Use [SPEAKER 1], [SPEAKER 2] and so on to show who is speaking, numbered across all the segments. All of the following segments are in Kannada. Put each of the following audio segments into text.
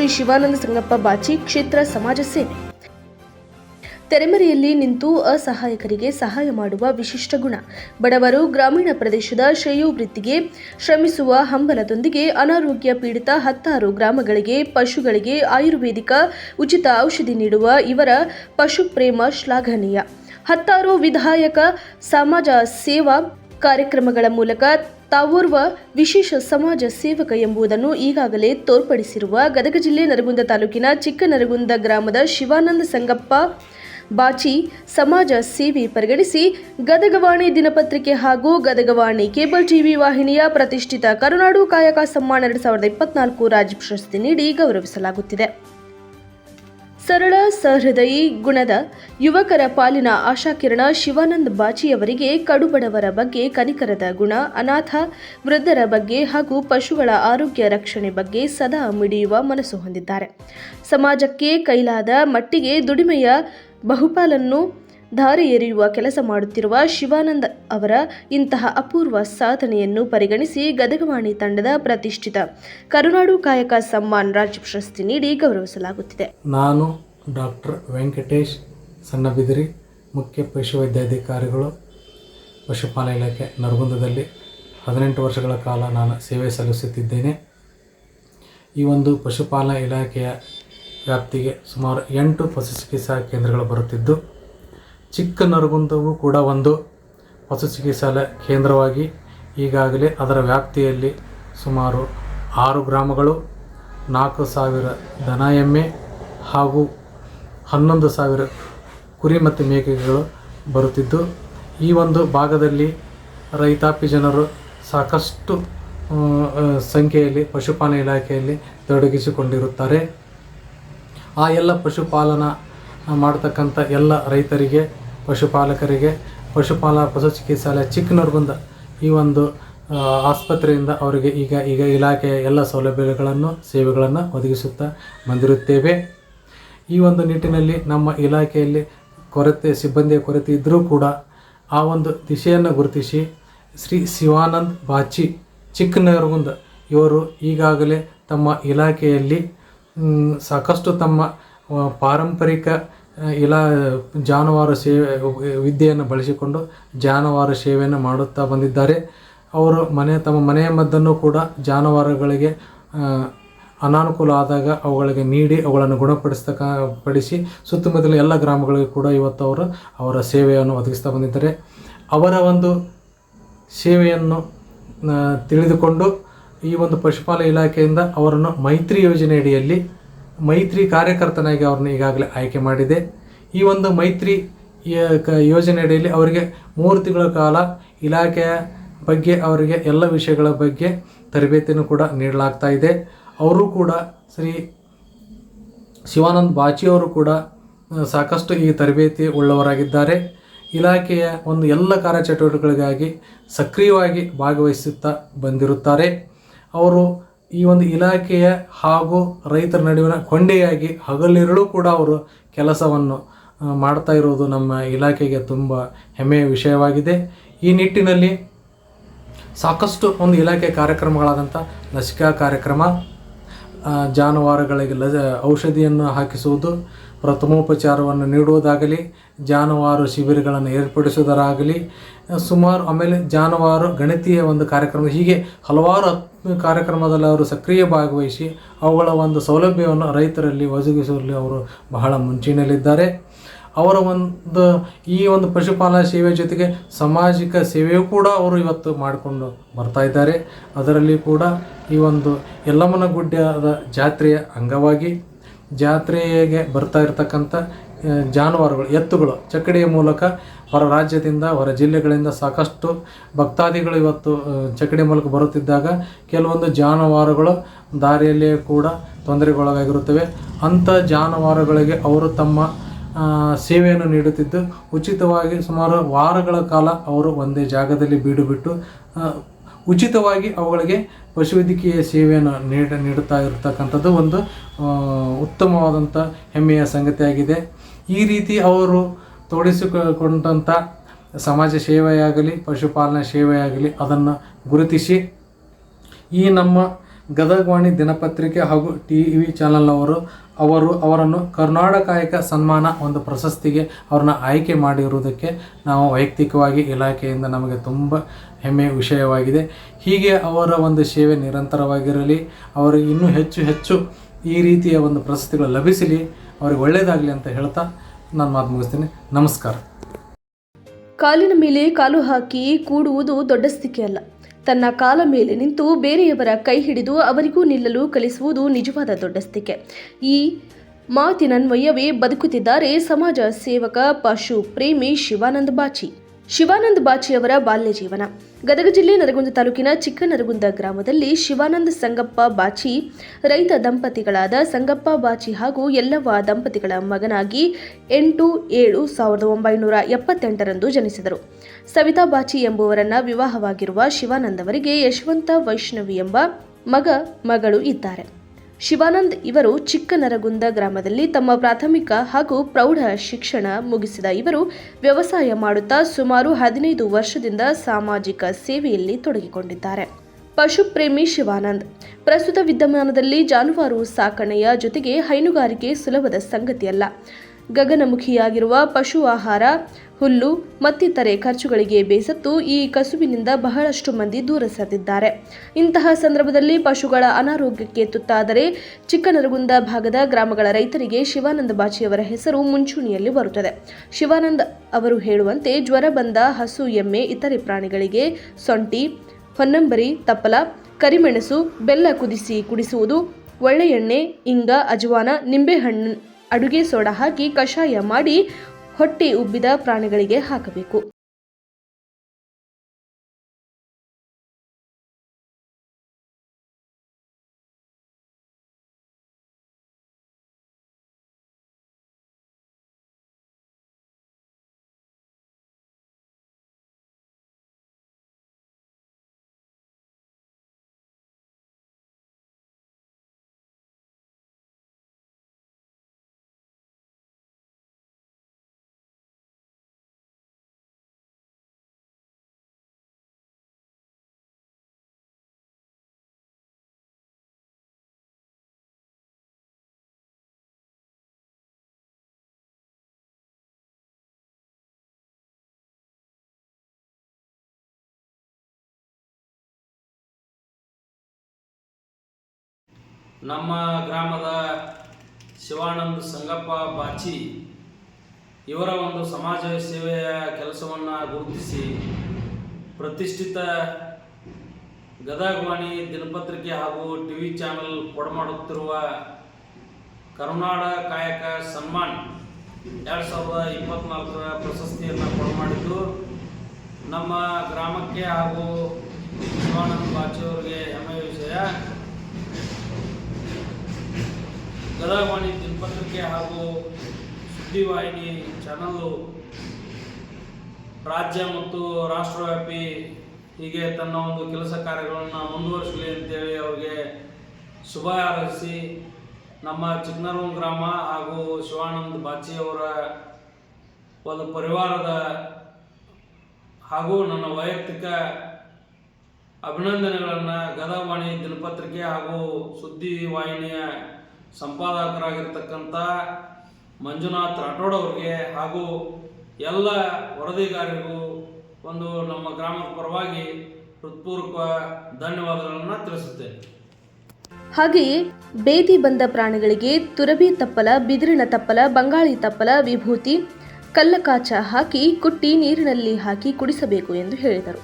[SPEAKER 1] ಶ್ರೀ ಶಿವಾನಂದ ಸಂಗಪ್ಪ ಬಾಚಿ ಕ್ಷೇತ್ರ ಸಮಾಜ ಸೇವೆ. ತೆರೆಮರೆಯಲ್ಲಿ ನಿಂತು ಅಸಹಾಯಕರಿಗೆ ಸಹಾಯ ಮಾಡುವ ವಿಶಿಷ್ಟ ಗುಣ. ಬಡವರು ಗ್ರಾಮೀಣ ಪ್ರದೇಶದ ಶ್ರೇಯೋವೃತ್ತಿಗೆ ಶ್ರಮಿಸುವ ಹಂಬಲದೊಂದಿಗೆ ಅನಾರೋಗ್ಯ ಪೀಡಿತ ಹತ್ತಾರು ಗ್ರಾಮಗಳಿಗೆ ಪಶುಗಳಿಗೆ ಆಯುರ್ವೇದಿಕ ಉಚಿತ ಔಷಧಿ ನೀಡುವ ಇವರ ಪಶು ಪ್ರೇಮ ಶ್ಲಾಘನೀಯ. ಹತ್ತಾರು ವಿಧಾಯಕ ಸಮಾಜ ಸೇವಾ ಕಾರ್ಯಕ್ರಮಗಳ ಮೂಲಕ ತಾವೋರ್ವ ವಿಶೇಷ ಸಮಾಜ ಸೇವಕ ಎಂಬುದನ್ನು ಈಗಾಗಲೇ ತೋರ್ಪಡಿಸಿರುವ ಗದಗ ಜಿಲ್ಲೆ ನರಗುಂದ ತಾಲೂಕಿನ ಚಿಕ್ಕನರಗುಂದ ಗ್ರಾಮದ ಶಿವಾನಂದ ಸಂಗಪ್ಪ ಬಾಚಿ ಸಮಾಜ ಸೇವೆ ಪರಿಗಣಿಸಿ ಗದಗವಾಣಿ ದಿನಪತ್ರಿಕೆ ಹಾಗೂ ಗದಗವಾಣಿ ಕೇಬಲ್ ಟಿವಿ ವಾಹಿನಿಯ ಪ್ರತಿಷ್ಠಿತ ಕರುನಾಡು ಕಾಯಕ ಸಮ್ಮಾನ ಎರಡು ಸಾವಿರದ ಇಪ್ಪತ್ನಾಲ್ಕು ರಾಜ್ಯ ಪ್ರಶಸ್ತಿ ನೀಡಿ ಗೌರವಿಸಲಾಗುತ್ತಿದೆ. ಸರಳ ಸಹೃದಯಿ ಗುಣದ ಯುವಕರ ಪಾಲಿನ ಆಶಾಕಿರಣ ಶಿವಾನಂದ್ ಬಾಚಿಯವರಿಗೆ ಕಡುಬಡವರ ಬಗ್ಗೆ ಕನಿಕರದ ಗುಣ, ಅನಾಥ ವೃದ್ಧರ ಬಗ್ಗೆ ಹಾಗೂ ಪಶುಗಳ ಆರೋಗ್ಯ ರಕ್ಷಣೆ ಬಗ್ಗೆ ಸದಾ ಮಿಡಿಯುವ ಮನಸ್ಸು ಹೊಂದಿದ್ದಾರೆ. ಸಮಾಜಕ್ಕೆ ಕೈಲಾದ ಮಟ್ಟಿಗೆ ದುಡಿಮೆಯ ಬಹುಪಾಲನ್ನು ದಾರಿ ಎರೆಯುವ ಕೆಲಸ ಮಾಡುತ್ತಿರುವ ಶಿವಾನಂದ ಅವರ ಇಂತಹ ಅಪೂರ್ವ ಸಾಧನೆಯನ್ನು ಪರಿಗಣಿಸಿ ಗದಗವಾಣಿ ತಂಡದ ಪ್ರತಿಷ್ಠಿತ ಕರುನಾಡು ಕಾಯಕ ಸಮ್ಮಾನ್ ರಾಜ್ಯ ಪ್ರಶಸ್ತಿ ನೀಡಿ ಗೌರವಿಸಲಾಗುತ್ತಿದೆ.
[SPEAKER 2] ನಾನು ಡಾಕ್ಟರ್ ವೆಂಕಟೇಶ್ ಸಣ್ಣಬಿದಿರಿ, ಮುಖ್ಯ ಪಶುವೈದ್ಯಾಧಿಕಾರಿಗಳು ಪಶುಪಾಲನಾ ಇಲಾಖೆ ನರಗುಂದದಲ್ಲಿ ಹದಿನೆಂಟು ವರ್ಷಗಳ ಕಾಲ ನಾನು ಸೇವೆ ಸಲ್ಲಿಸುತ್ತಿದ್ದೇನೆ. ಈ ಒಂದು ಪಶುಪಾಲನಾ ಇಲಾಖೆಯ ವ್ಯಾಪ್ತಿಗೆ ಸುಮಾರು ಎಂಟು ಪಶು ಚಿಕಿತ್ಸಾ ಕೇಂದ್ರಗಳು ಬರುತ್ತಿದ್ದು ಚಿಕ್ಕ ನರಗುಂದವು ಕೂಡ ಒಂದು ಪಶು ಚಿಕಿತ್ಸಾಲಯ ಕೇಂದ್ರವಾಗಿ ಈಗಾಗಲೇ ಅದರ ವ್ಯಾಪ್ತಿಯಲ್ಲಿ ಸುಮಾರು ಆರು ಗ್ರಾಮಗಳು, ನಾಲ್ಕು ಸಾವಿರ ದನ ಎಮ್ಮೆ ಹಾಗೂ ಹನ್ನೊಂದು ಸಾವಿರ ಕುರಿ ಮತ್ತು ಮೇಕೆಗಳು ಬರುತ್ತಿದ್ದು, ಈ ಒಂದು ಭಾಗದಲ್ಲಿ ರೈತಾಪಿ ಜನರು ಸಾಕಷ್ಟು ಸಂಖ್ಯೆಯಲ್ಲಿ ಪಶುಪಾಲನೆ ಇಲಾಖೆಯಲ್ಲಿ ತೊಡಗಿಸಿಕೊಂಡಿರುತ್ತಾರೆ. ಆ ಎಲ್ಲ ಪಶುಪಾಲನಾ ಮಾಡತಕ್ಕಂಥ ಎಲ್ಲ ರೈತರಿಗೆ ಪಶುಪಾಲಕರಿಗೆ ಪಶುಪಾಲ ಪಶು ಚಿಕಿತ್ಸಾಲಯ ಚಿಕ್ಕನರ್ಗುಂದ ಈ ಒಂದು ಆಸ್ಪತ್ರೆಯಿಂದ ಅವರಿಗೆ ಈಗ ಈಗ ಇಲಾಖೆಯ ಎಲ್ಲ ಸೌಲಭ್ಯಗಳನ್ನು, ಸೇವೆಗಳನ್ನು ಒದಗಿಸುತ್ತಾ ಬಂದಿರುತ್ತೇವೆ. ಈ ಒಂದು ನಿಟ್ಟಿನಲ್ಲಿ ನಮ್ಮ ಇಲಾಖೆಯಲ್ಲಿ ಕೊರತೆ, ಸಿಬ್ಬಂದಿಯ ಕೊರತೆ ಇದ್ದರೂ ಕೂಡ ಆ ಒಂದು ದಿಶೆಯನ್ನು ಗುರುತಿಸಿ ಶ್ರೀ ಶಿವಾನಂದ್ ಬಾಚಿ ಚಿಕ್ಕನಗರಗುಂದ ಇವರು ಈಗಾಗಲೇ ತಮ್ಮ ಇಲಾಖೆಯಲ್ಲಿ ಸಾಕಷ್ಟು ತಮ್ಮ ಪಾರಂಪರಿಕ ಇಲಾ ಜಾನುವಾರು ಸೇವೆ, ವಿದ್ಯೆಯನ್ನು ಬಳಸಿಕೊಂಡು ಜಾನುವಾರು ಸೇವೆಯನ್ನು ಮಾಡುತ್ತಾ ಬಂದಿದ್ದಾರೆ. ಅವರು ಮನೆ, ತಮ್ಮ ಮನೆಯ ಮದ್ದನ್ನು ಕೂಡ ಜಾನುವಾರುಗಳಿಗೆ ಅನಾನುಕೂಲ ಆದಾಗ ಅವುಗಳಿಗೆ ನೀಡಿ ಅವುಗಳನ್ನು ಗುಣಪಡಿಸ್ತಕ್ಕ, ಪಡಿಸಿ ಸುತ್ತಮುತ್ತಲಿನ ಎಲ್ಲ ಗ್ರಾಮಗಳಿಗೂ ಕೂಡ ಇವತ್ತು ಅವರು ಅವರ ಸೇವೆಯನ್ನು ಒದಗಿಸ್ತಾ ಬಂದಿದ್ದಾರೆ. ಅವರ ಒಂದು ಸೇವೆಯನ್ನು ತಿಳಿದುಕೊಂಡು ಈ ಒಂದು ಪಶುಪಾಲ ಇಲಾಖೆಯಿಂದ ಅವರನ್ನು ಮೈತ್ರಿ ಯೋಜನೆ ಅಡಿಯಲ್ಲಿ ಮೈತ್ರಿ ಕಾರ್ಯಕರ್ತನಾಗಿ ಅವ್ರನ್ನ ಈಗಾಗಲೇ ಆಯ್ಕೆ ಮಾಡಿದೆ. ಈ ಒಂದು ಮೈತ್ರಿ ಯೋಜನೆ ಅಡಿಯಲ್ಲಿ ಅವರಿಗೆ ಮೂರು ತಿಂಗಳ ಕಾಲ ಇಲಾಖೆಯ ಬಗ್ಗೆ, ಅವರಿಗೆ ಎಲ್ಲ ವಿಷಯಗಳ ಬಗ್ಗೆ ತರಬೇತಿಯನ್ನು ಕೂಡ ನೀಡಲಾಗ್ತಾ ಇದೆ. ಅವರು ಕೂಡ ಶ್ರೀ ಶಿವಾನಂದ್ ಬಾಚಿಯವರು ಕೂಡ ಸಾಕಷ್ಟು ಈ ತರಬೇತಿ ಉಳ್ಳವರಾಗಿದ್ದಾರೆ. ಇಲಾಖೆಯ ಒಂದು ಎಲ್ಲ ಕಾರ್ಯಚಟುವಟಿಕೆಗಳಿಗಾಗಿ ಸಕ್ರಿಯವಾಗಿ ಭಾಗವಹಿಸುತ್ತಾ ಬಂದಿರುತ್ತಾರೆ. ಅವರು ಈ ಒಂದು ಇಲಾಖೆಯ ಹಾಗೂ ರೈತರ ನಡುವಿನ ಕೊಂಡಿಯಾಗಿ ಹಗಲಿರುಳು ಕೂಡ ಅವರು ಕೆಲಸವನ್ನು ಮಾಡ್ತಾ ಇರೋದು ನಮ್ಮ ಇಲಾಖೆಗೆ ತುಂಬ ಹೆಮ್ಮೆಯ ವಿಷಯವಾಗಿದೆ. ಈ ನಿಟ್ಟಿನಲ್ಲಿ ಸಾಕಷ್ಟು ಒಂದು ಇಲಾಖೆ ಕಾರ್ಯಕ್ರಮಗಳಾದಂಥ ಲಸಿಕಾ ಕಾರ್ಯಕ್ರಮ ಜಾನುವಾರುಗಳಿಗೆ ಲ ಔಷಧಿಯನ್ನು ಹಾಕಿಸುವುದು, ಪ್ರಥಮೋಪಚಾರವನ್ನು ನೀಡುವುದಾಗಲಿ, ಜಾನುವಾರು ಶಿಬಿರಗಳನ್ನು ಏರ್ಪಡಿಸುವುದರಾಗಲಿ, ಸುಮಾರು ಆಮೇಲೆ ಜಾನುವಾರು ಗಣತಿಯ ಒಂದು ಕಾರ್ಯಕ್ರಮ ಹೀಗೆ ಹಲವಾರು ಕಾರ್ಯಕ್ರಮದಲ್ಲಿ ಅವರು ಸಕ್ರಿಯ ಭಾಗವಹಿಸಿ ಅವುಗಳ ಒಂದು ಸೌಲಭ್ಯವನ್ನು ರೈತರಲ್ಲಿ ಒದಗಿಸುವಲ್ಲಿ ಅವರು ಬಹಳ ಮುಂಚಿನಲ್ಲಿದ್ದಾರೆ ಅವರ ಒಂದು ಈ ಒಂದು ಪಶುಪಾಲನಾ ಸೇವೆ ಜೊತೆಗೆ ಸಾಮಾಜಿಕ ಸೇವೆಯೂ ಕೂಡ ಅವರು ಇವತ್ತು ಮಾಡಿಕೊಂಡು ಬರ್ತಾ ಇದ್ದಾರೆ. ಅದರಲ್ಲಿ ಕೂಡ ಈ ಒಂದು ಯಲ್ಲಮ್ಮನ ಗುಡ್ಡದ ಜಾತ್ರೆಯ ಅಂಗವಾಗಿ ಜಾತ್ರೆಗೆ ಬರ್ತಾ ಇರತಕ್ಕಂಥ ಜಾನುವಾರುಗಳು ಎತ್ತುಗಳು ಚಕ್ಕಡಿಯ ಮೂಲಕ ಹೊರ ರಾಜ್ಯದಿಂದ ಹೊರ ಜಿಲ್ಲೆಗಳಿಂದ ಸಾಕಷ್ಟು ಭಕ್ತಾದಿಗಳು ಇವತ್ತು ಚಕ್ಕಡಿ ಮೂಲಕ ಬರುತ್ತಿದ್ದಾಗ ಕೆಲವೊಂದು ಜಾನುವಾರುಗಳು ದಾರಿಯಲ್ಲಿಯೇ ಕೂಡ ತೊಂದರೆಗೊಳಗಾಗಿರುತ್ತವೆ. ಅಂಥ ಜಾನುವಾರುಗಳಿಗೆ ಅವರು ತಮ್ಮ ಸೇವೆಯನ್ನು ನೀಡುತ್ತಿದ್ದು ಉಚಿತವಾಗಿ ಸುಮಾರು ವಾರಗಳ ಕಾಲ ಅವರು ಒಂದೇ ಜಾಗದಲ್ಲಿ ಬೀಡು ಬಿಟ್ಟು ಆ, ಉಚಿತವಾಗಿ ಅವುಗಳಿಗೆ ಪಶುವೈದ್ಯಕೀಯ ಸೇವೆಯನ್ನು ನೀಡ ನೀಡುತ್ತಾ ಇರತಕ್ಕಂಥದ್ದು ಒಂದು ಉತ್ತಮವಾದಂಥ ಹೆಮ್ಮೆಯ ಸಂಗತಿಯಾಗಿದೆ. ಈ ರೀತಿ ಅವರು ತೋಡಿಸಿಕೊಂಡಂಥ ಸಮಾಜ ಸೇವೆಯಾಗಲಿ, ಪಶುಪಾಲನೆ ಸೇವೆಯಾಗಲಿ ಅದನ್ನು ಗುರುತಿಸಿ, ಈ ನಮ್ಮ ಗದಗವಾಣಿ ದಿನಪತ್ರಿಕೆ ಹಾಗೂ ಟಿ ವಿ ಚಾನಲ್ನವರು ಅವರು ಅವರನ್ನು ಕರ್ನಾಟಕಾಯಕ ಸನ್ಮಾನ ಒಂದು ಪ್ರಶಸ್ತಿಗೆ ಅವ್ರನ್ನ ಆಯ್ಕೆ ಮಾಡಿರುವುದಕ್ಕೆ ನಾವು ವೈಯಕ್ತಿಕವಾಗಿ ಇಲಾಖೆಯಿಂದ ನಮಗೆ ತುಂಬ ಹೆಮ್ಮೆಯ ವಿಷಯವಾಗಿದೆ. ಹೀಗೆ ಅವರ ಒಂದು ಸೇವೆ ನಿರಂತರವಾಗಿರಲಿ ಅವರಿಗೆ ಇನ್ನೂ ಹೆಚ್ಚು ಹೆಚ್ಚು ಈ ರೀತಿಯ ಒಂದು ಪ್ರಶಸ್ತಿಗಳು ಲಭಿಸಲಿ ಅವ್ರಿಗೆ ಒಳ್ಳೆಯದಾಗಲಿ ಅಂತ ಹೇಳ್ತಾ ನಾನು ಮಾತು ಮುಗಿಸ್ತೀನಿ. ನಮಸ್ಕಾರ.
[SPEAKER 1] ಕಾಲಿನ ಮೇಲೆ ಕಾಲು ಹಾಕಿ ಕೂಡುವುದು ದೊಡ್ಡ ಸ್ಥಿತಿ ಅಲ್ಲ. ತನ್ನ ಕಾಲ ಮೇಲೆ ನಿಂತು ಬೇರೆಯವರ ಕೈ ಹಿಡಿದು ಅವರಿಗೂ ನಿಲ್ಲಲು ಕಲಿಸುವುದು ನಿಜವಾದ ದೊಡ್ಡಸ್ತಿಕೆ ಈ ಮಾತಿನನ್ವಯವೇ ಬದುಕುತ್ತಿದ್ದಾರೆ ಸಮಾಜ ಸೇವಕ ಪಶು ಪ್ರೇಮಿ ಶಿವಾನಂದ ಬಾಚಿ. ಶಿವಾನಂದ ಬಾಚಿಯವರ ಬಾಲ್ಯ ಜೀವನ ಗದಗ ಜಿಲ್ಲೆ ನರಗುಂದ ತಾಲೂಕಿನ ಚಿಕ್ಕನರಗುಂದ ಗ್ರಾಮದಲ್ಲಿ ಶಿವಾನಂದ ಸಂಗಪ್ಪ ಬಾಚಿ ರೈತ ದಂಪತಿಗಳಾದ ಸಂಗಪ್ಪ ಬಾಚಿ ಹಾಗೂ ಯಲ್ಲವ್ವ ದಂಪತಿಗಳ ಮಗನಾಗಿ ಎಂಟು ಏಳು ಸಾವಿರದ ಒಂಬೈನೂರ ಎಪ್ಪತ್ತೆಂಟರಂದು ಜನಿಸಿದರು. ಸವಿತಾ ಬಾಚಿ ಎಂಬುವರನ್ನ ವಿವಾಹವಾಗಿರುವ ಶಿವಾನಂದ್ ಅವರಿಗೆ ಯಶವಂತ ವೈಷ್ಣವಿ ಎಂಬ ಮಗ, ಮಗಳು ಇದ್ದಾರೆ. ಶಿವಾನಂದ್ ಇವರು ಚಿಕ್ಕನರಗುಂದ ಗ್ರಾಮದಲ್ಲಿ ತಮ್ಮ ಪ್ರಾಥಮಿಕ ಹಾಗೂ ಪ್ರೌಢ ಶಿಕ್ಷಣ ಮುಗಿಸಿದ ಇವರು ವ್ಯವಸಾಯ ಮಾಡುತ್ತಾ ಸುಮಾರು ಹದಿನೈದು ವರ್ಷದಿಂದ ಸಾಮಾಜಿಕ ಸೇವೆಯಲ್ಲಿ ತೊಡಗಿಕೊಂಡಿದ್ದಾರೆ. ಪಶುಪ್ರೇಮಿ ಶಿವಾನಂದ್, ಪ್ರಸ್ತುತ ವಿದ್ಯಮಾನದಲ್ಲಿ ಜಾನುವಾರು ಸಾಕಣೆಯ ಜೊತೆಗೆ ಹೈನುಗಾರಿಕೆ ಸುಲಭದ ಸಂಗತಿಯಲ್ಲ. ಗಗನಮುಖಿಯಾಗಿರುವ ಪಶು ಆಹಾರ ಹುಲ್ಲು, ಮತ್ತಿತರೆ ಖರ್ಚುಗಳಿಗೆ ಬೇಸತ್ತು ಈ ಕಸುವಿನಿಂದ ಬಹಳಷ್ಟು ಮಂದಿ ದೂರ ಸರಿದಿದ್ದಾರೆ. ಇಂತಹ ಸಂದರ್ಭದಲ್ಲಿ ಪಶುಗಳ ಅನಾರೋಗ್ಯಕ್ಕೆ ತುತ್ತಾದರೆ ಚಿಕ್ಕನರಗುಂದ ಭಾಗದ ಗ್ರಾಮಗಳ ರೈತರಿಗೆ ಶಿವಾನಂದ ಬಾಚಿಯವರ ಹೆಸರು ಮುಂಚೂಣಿಯಲ್ಲಿ ಬರುತ್ತದೆ. ಶಿವಾನಂದ ಅವರು ಹೇಳುವಂತೆ ಜ್ವರ ಬಂದ ಹಸು, ಎಮ್ಮೆ, ಇತರೆ ಪ್ರಾಣಿಗಳಿಗೆ ಸೊಂಟಿ, ಹೊನ್ನಂಬರಿ, ತಪ್ಪಲ, ಕರಿಮೆಣಸು, ಬೆಲ್ಲ ಕುದಿಸಿ ಕುಡಿಸುವುದು ಒಳ್ಳೆ ಎಣ್ಣೆ ಇಂಗ, ಅಜವಾನ, ನಿಂಬೆಹಣ್ಣು, ಅಡುಗೆ ಸೋಡಾ ಹಾಕಿ ಕಷಾಯ ಮಾಡಿ ಹೊಟ್ಟೆ ಉಬ್ಬಿದ ಪ್ರಾಣಿಗಳಿಗೆ ಹಾಕಬೇಕು.
[SPEAKER 3] ನಮ್ಮ ಗ್ರಾಮದ ಶಿವಾನಂದ ಸಂಗಪ್ಪ ಬಾಚಿ ಇವರ ಒಂದು ಸಮಾಜ ಸೇವೆಯ ಕೆಲಸವನ್ನು ಗುರುತಿಸಿ ಪ್ರತಿಷ್ಠಿತ ಗದಗವಾಣಿ ದಿನಪತ್ರಿಕೆ ಹಾಗೂ ಟಿ ವಿ ಚಾನಲ್ ಕೊಡಮಾಡುತ್ತಿರುವ ಕರುನಾಡ ಕಾಯಕ ಸನ್ಮಾನ್ ಎರಡು ಸಾವಿರದ ಇಪ್ಪತ್ನಾಲ್ಕರ ಪ್ರಶಸ್ತಿಯನ್ನು ಕೊಡಮಾಡಿದ್ದು, ನಮ್ಮ ಗ್ರಾಮಕ್ಕೆ ಹಾಗೂ ಶಿವಾನಂದ ಬಾಚಿಯವರಿಗೆ ಹೆಮ್ಮೆಯ ವಿಷಯ. ಗದಗವಾಣಿ ದಿನಪತ್ರಿಕೆ ಹಾಗೂ ಸುದ್ದಿವಾಹಿನಿ ಚಾನಲ್ಲು ರಾಜ್ಯ ಮತ್ತು ರಾಷ್ಟ್ರವ್ಯಾಪಿ ಹೀಗೆ ತನ್ನ ಒಂದು ಕೆಲಸ ಕಾರ್ಯಗಳನ್ನು ಮುಂದುವರಿಸಲಿ ಅಂತೇಳಿ ಅವರಿಗೆ ಶುಭ ಹಾರೈಸಿ ನಮ್ಮ ಚಿಕ್ಕನರೂರು ಗ್ರಾಮ ಹಾಗೂ ಶಿವಾನಂದ್ ಬಾಚಿಯವರ ಒಂದು ಪರಿವಾರದ ಹಾಗೂ ನನ್ನ ವೈಯಕ್ತಿಕ ಅಭಿನಂದನೆಗಳನ್ನು ಗದಗವಾಣಿ ದಿನಪತ್ರಿಕೆ ಹಾಗೂ ಸುದ್ದಿ ವಾಹಿನಿಯ ಸಂಪಾದಕರಾಗಿರ್ತಕ್ಕಂಥ ಮಂಜುನಾಥ್ ರಾಠೋಡ್ ಹಾಗೂ ಎಲ್ಲ ವರದಿಗಾರರಿಗೂ ಒಂದು ನಮ್ಮ ಗ್ರಾಮದ ಪರವಾಗಿ ಹೃತ್ಪೂರ್ವಕ ಧನ್ಯವಾದಗಳನ್ನು ತಿಳಿಸುತ್ತೇನೆ.
[SPEAKER 1] ಹಾಗೆಯೇ ಬೇದಿ ಬಂದ ಪ್ರಾಣಿಗಳಿಗೆ ತುರಬಿ ತಪ್ಪಲ, ಬಿದಿರಿನ ತಪ್ಪಲ, ಬಂಗಾಳಿ ತಪ್ಪಲ, ವಿಭೂತಿ, ಕಲ್ಲಕಾಚ ಹಾಕಿ ಕುಟ್ಟಿ ನೀರಿನಲ್ಲಿ ಹಾಕಿ ಕುಡಿಸಬೇಕು ಎಂದು ಹೇಳಿದರು.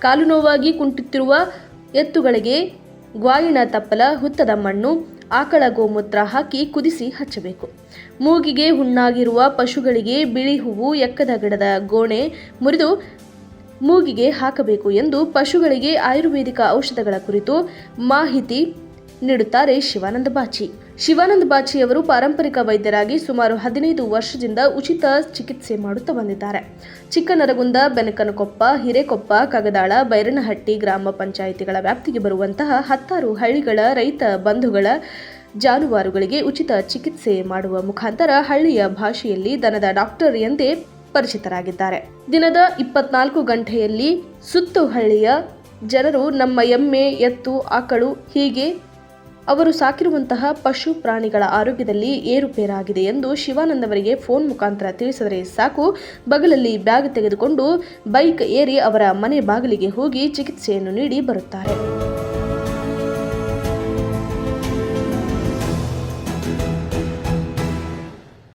[SPEAKER 1] ಕಾಲು ನೋವಾಗಿ ಕುಂಟುತ್ತಿರುವ ಎತ್ತುಗಳಿಗೆ ಗ್ವಾಯಿನ ತಪ್ಪಲ, ಹುತ್ತದ ಮಣ್ಣು ಆಕಳ ಗೋಮೂತ್ರ ಹಾಕಿ ಕುದಿಸಿ ಹಚ್ಚಬೇಕು. ಮೂಗಿಗೆ ಹುಣ್ಣಾಗಿರುವ ಪಶುಗಳಿಗೆ ಬಿಳಿ ಹೂವು ಎಕ್ಕದ ಗಿಡದ ಗೋಣೆ ಮುರಿದು ಮೂಗಿಗೆ ಹಾಕಬೇಕು ಎಂದು ಪಶುಗಳಿಗೆ ಆಯುರ್ವೇದಿಕ ಔಷಧಗಳ ಕುರಿತು ಮಾಹಿತಿ ನೀಡುತ್ತಾರೆ ಶಿವಾನಂದ ಬಾಚಿ. ಶಿವಾನಂದ ಬಾಚಿ ಅವರು ಪಾರಂಪರಿಕ ವೈದ್ಯರಾಗಿ ಸುಮಾರು ಹದಿನೈದು ವರ್ಷದಿಂದ ಉಚಿತ ಚಿಕಿತ್ಸೆ ಮಾಡುತ್ತಾ ಬಂದಿದ್ದಾರೆ. ಚಿಕ್ಕನರಗುಂದ, ಬೆನಕನಕೊಪ್ಪ, ಹಿರೇಕೊಪ್ಪ, ಕಗದಾಳ, ಬೈರನಹಟ್ಟಿ ಗ್ರಾಮ ಪಂಚಾಯಿತಿಗಳ ವ್ಯಾಪ್ತಿಗೆ ಬರುವಂತಹ ಹತ್ತಾರು ಹಳ್ಳಿಗಳ ರೈತ ಬಂಧುಗಳ ಜಾನುವಾರುಗಳಿಗೆ ಉಚಿತ ಚಿಕಿತ್ಸೆ ಮಾಡುವ ಮುಖಾಂತರ ಹಳ್ಳಿಯ ಭಾಷೆಯಲ್ಲಿ ದನದ ಡಾಕ್ಟರ್ ಎಂದೇ ಪರಿಚಿತರಾಗಿದ್ದಾರೆ. ದಿನದ ಇಪ್ಪತ್ನಾಲ್ಕು ಗಂಟೆಯಲ್ಲಿ ಸುತ್ತು ಹಳ್ಳಿಯ ಜನರು ನಮ್ಮ ಎಮ್ಮೆ, ಎತ್ತು, ಆಕಳು ಹೀಗೆ ಅವರು ಸಾಕಿರುವಂತಹ ಪಶು ಪ್ರಾಣಿಗಳ ಆರೋಗ್ಯದಲ್ಲಿ ಏರುಪೇರಾಗಿದೆ ಎಂದು ಶಿವಾನಂದ್ ಅವರಿಗೆ ಫೋನ್ ಮುಖಾಂತರ ತಿಳಿಸಿದರೆ ಸಾಕು. ಬಗಲಲ್ಲಿ ಬ್ಯಾಗ್ ತೆಗೆದುಕೊಂಡು ಬೈಕ್ ಏರಿ ಅವರ ಮನೆ ಬಾಗಿಲಿಗೆ ಹೋಗಿ ಚಿಕಿತ್ಸೆಯನ್ನು ನೀಡಿ ಬರುತ್ತಾರೆ.